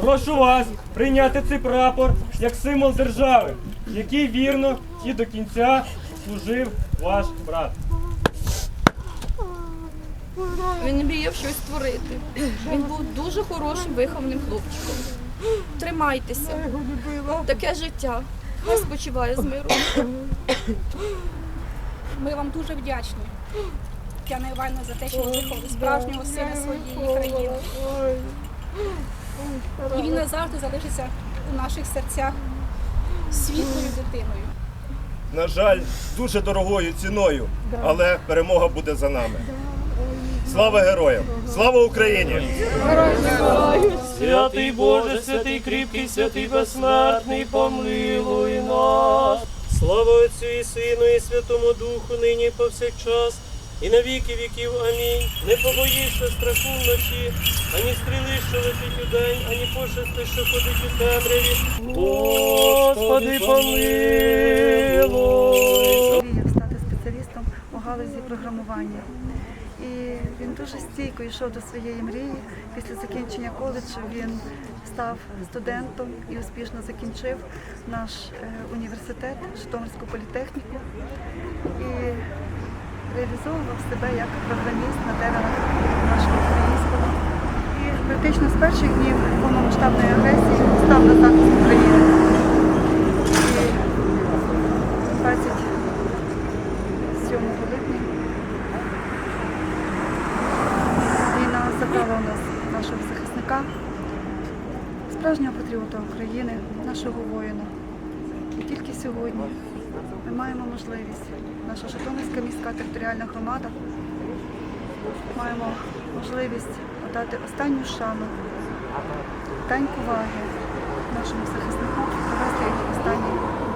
Прошу вас прийняти цей прапор як символ держави, який вірно і до кінця служив ваш брат. Він мріяв щось створити. Він був дуже хорошим вихованим хлопчиком. Тримайтеся. Таке життя. Хай спочиває з миром. Ми вам дуже вдячні, Тетяна Івановна, за те, що ви виховали справжнього сина своєї країни. І він назавжди залишиться у наших серцях світлою дитиною. На жаль, дуже дорогою ціною, але перемога буде за нами. Слава героям! Слава Україні! Святий Боже, святий кріпкий, святий безсмертний, помилуй нас. Слава Отцю і Сину, і Святому Духу, нині повсякчас, і на віки віків. Амінь. Не побоїшся страху вночі, ані стріли, що летить у день, ані пошести, що ходить у темряві. Господи, помилуй. мріяв стати спеціалістом у галузі програмування. І він дуже стійко йшов до своєї мрії. Після закінчення коледжу він став студентом і успішно закінчив наш е, університет, Житомирську політехніку і реалізовував себе як програміст на теренах нашого українського. І практично з перших днів повномасштабної агресії став на захист України. І 27 липня забрала у нас нашого захисника, справжнього патріота України, нашого воїна. І тільки сьогодні ми маємо можливість, наша Житомирська міська територіальна громада, маємо можливість подати останню шану, дань поваги нашому захиснику, провести останній